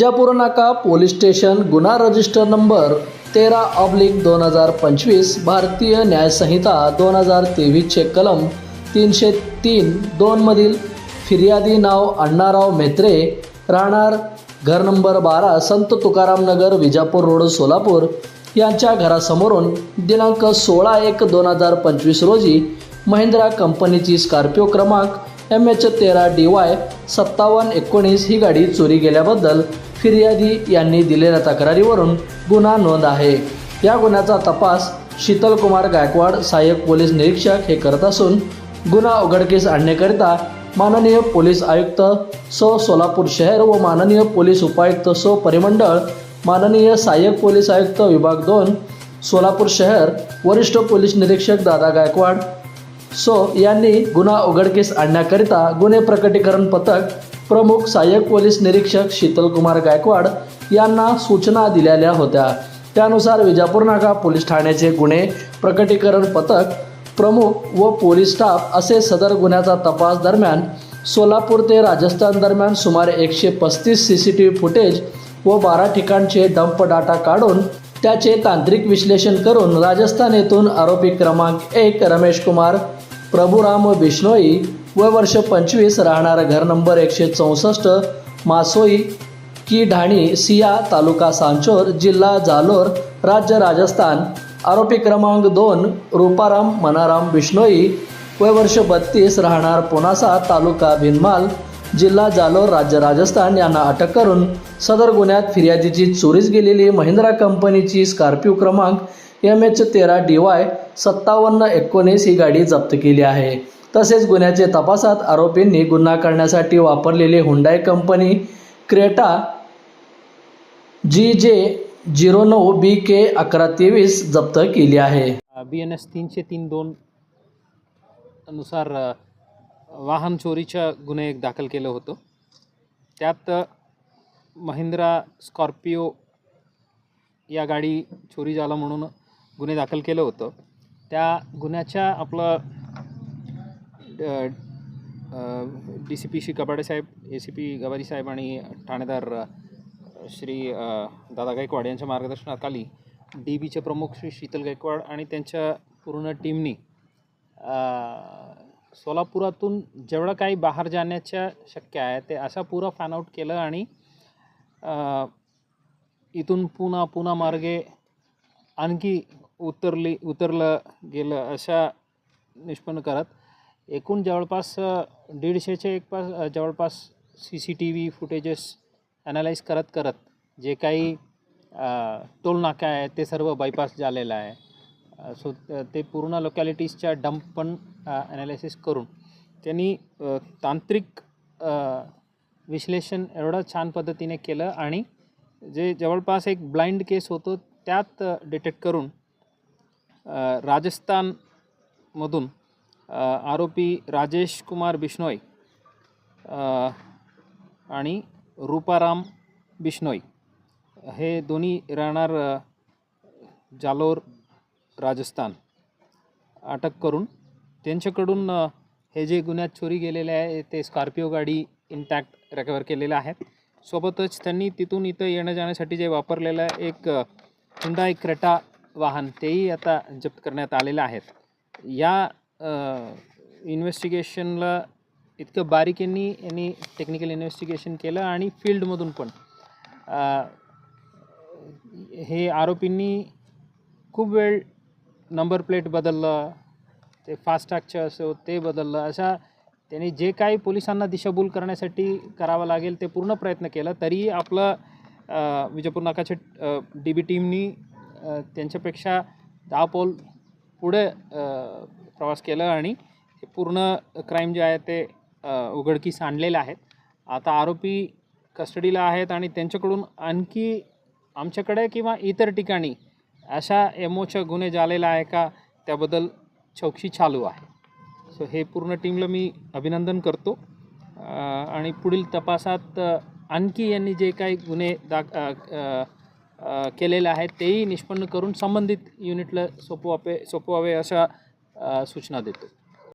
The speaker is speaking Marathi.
विजापूर नाका पोलीस स्टेशन गुन्हा रजिस्टर नंबर तेरा ऑब्लिक दोन हजार पंचवीस भारतीय न्यायसंहिता दोन हजार तेवीसचे कलम तीनशे तीन दोनमधील फिर्यादी नाव अण्णाराव मेत्रे राहणार घर नंबर बारा संत तुकाराम नगर विजापूर रोड सोलापूर यांच्या घरासमोरून दिनांक सोळा एक दोन हजार पंचवीस रोजी महिंद्रा कंपनीची स्कॉर्पिओ क्रमांक एम एच तेरा डी वाय सत्तावन्न एकोणीस ही गाडी चोरी गेल्याबद्दल फिर्यादी यांनी दिलेल्या तक्रारीवरून गुन्हा नोंद आहे. या गुन्ह्याचा तपास शीतलकुमार गायकवाड सहाय्यक पोलीस निरीक्षक हे करत असून गुन्हा उघडकीस आणण्याकरिता माननीय पोलीस आयुक्त सो सोलापूर शहर व माननीय पोलीस उपायुक्त सो परिमंडळ माननीय सहाय्यक पोलीस आयुक्त विभाग दोन सोलापूर शहर वरिष्ठ पोलीस निरीक्षक दादा गायकवाड सो यांनी गुन्हा उघडकीस आणण्याकरिता गुन्हे प्रकटीकरण पथक प्रमुख सहाय्यक पोलीस निरीक्षक शीतलकुमार गायकवाड यांना सूचना दिलेल्या होत्या. त्यानुसार विजापूर नाका पोलीस ठाण्याचे गुन्हे प्रकटीकरण पथक प्रमुख व पोलीस स्टाफ असे सदर गुन्ह्याचा तपास दरम्यान सोलापूर ते राजस्थान दरम्यान सुमारे एकशे पस्तीस C C T V footage व बारा ठिकाणचे डंप डाटा काढून त्याचे तांत्रिक विश्लेषण करून राजस्थान येथून आरोपी क्रमांक एक रमेश कुमार प्रभुराम बिष्णोई वय वर्ष पंचवीस राहणारा घर नंबर एकशे चौसष्ट मासोई की ढाणी सिया तालुका सांचोर जिल्हा जालोर राज्य राजस्थान. आरोपी क्रमांक दोन रूपाराम मनाराम बिश्नोई वय वर्ष बत्तीस राहणार पुनासा तालुका भिनमाल जिल्हा जालोर राज्य राजस्थान यांना अटक करून सदर गुन्ह्यात फिर्यादीची चोरीस गेलेली महिंद्रा कंपनीची स्कॉर्पिओ क्रमांक एम एच तेरा डी वाय सत्तावन्न एकोणीस ही गाडी जप्त केली आहे. तसेच गुन्ह्याचे तपासात आरोपींनी गुन्हा करण्यासाठी वापरलेली हुंडाई कंपनी क्रेटा जी जे झिरो नऊ बी के अकरा तेवीस जप्त केली आहे. बी एन एस तीनशे तीन दोन नुसार वाहन चोरीच्या गुन्हे एक दाखल केलं होतं. त्यात महिंद्रा स्कॉर्पिओ या गाडी चोरी झाला म्हणून गुन्हे दाखल केलं होतं. त्या गुन्ह्याच्या आपलं D C P Shri Kapade Saheb A C P Gawari साहेब आणि ठाणेदार श्री दादा गायकवाड यांच्या मार्गदर्शनाखाली डी बीचे प्रमुख श्री शीतल गायकवाड आणि त्यांच्या पूर्ण टीमनी सोलापुरातून जेवढं काही बाहेर जाण्याच्या शक्य आहे ते असा पुरा फॅन आउट केलं आणि इथून पुन्हा पुन्हा मार्गे आणखी उतरली उतरलं गेलं अशा निष्पन्न करत एकूण जवळपास दीडशेचे एक पास जवळपास C C T V footages analyse करत करत जे काही टोल नाका आहे ते सर्व बायपास झालेलं आहे. सो ते पूर्ण लोकॅलिटीजच्या डंप पण ॲनालिसिस करून त्यांनी तांत्रिक विश्लेषण एवढं छान पद्धतीने केलं आणि जे जवळपास एक ब्लाइंड केस होतो त्यात डिटेक्ट करून राजस्थानमधून आरोपी राजेश कुमार बिश्नोई आणि रूपाराम बिश्नोई. हे दोन्ही राहणार जालोर राजस्थान. अटक करून त्यांच्याकडून हे जे गुन्ह्यात चोरी गेलेले आहे ते स्कॉर्पिओ गाडी इंटॅक्ट रिकवर केलेल्या आहेत. सोबतच त्यांनी तिथून इथं येणं जाण्यासाठी जे वापरलेलं एक हुंडा क्रेटा वाहन तेही आता जप्त करण्यात आलेलं आहेत या इन्व्हेस्टिगेशनला इतकं बारीकेंनी यांनी टेक्निकल इन्व्हेस्टिगेशन केलं आणि फील्डमधून पण. हे आरोपींनी खूप वेळ नंबर प्लेट बदललं ते फास्टॅगचं असो ते बदललं अशा त्यांनी जे काही पोलिसांना दिशाभूल करण्यासाठी करावं लागेल ते पूर्ण प्रयत्न केला तरीही आपलं विजयपूर विजापूर नाकाच्या डी बी टीमनी त्यांच्यापेक्षा दहा पोल पुढे प्रवास केला आणि पूर्ण क्राईम जे आहे ते उघडकीस आणलेले आहेत. आता आरोपी कस्टडीला आहेत आणि त्यांच्याकडून आणखी आमच्याकडे किंवा इतर ठिकाणी अशा एमओच्या गुन्हे झालेला आहे का? त्याबद्दल चौकशी चालू आहे. सो हे पूर्ण टीमला मी अभिनंदन करतो. आणि पुढील तपासात आणखी यांनी जे काही गुन्हे दाख केलेले आहेत तेही निष्पन्न करून संबंधित युनिटला सोपवावे सोपवावे अशा सूचना देतो.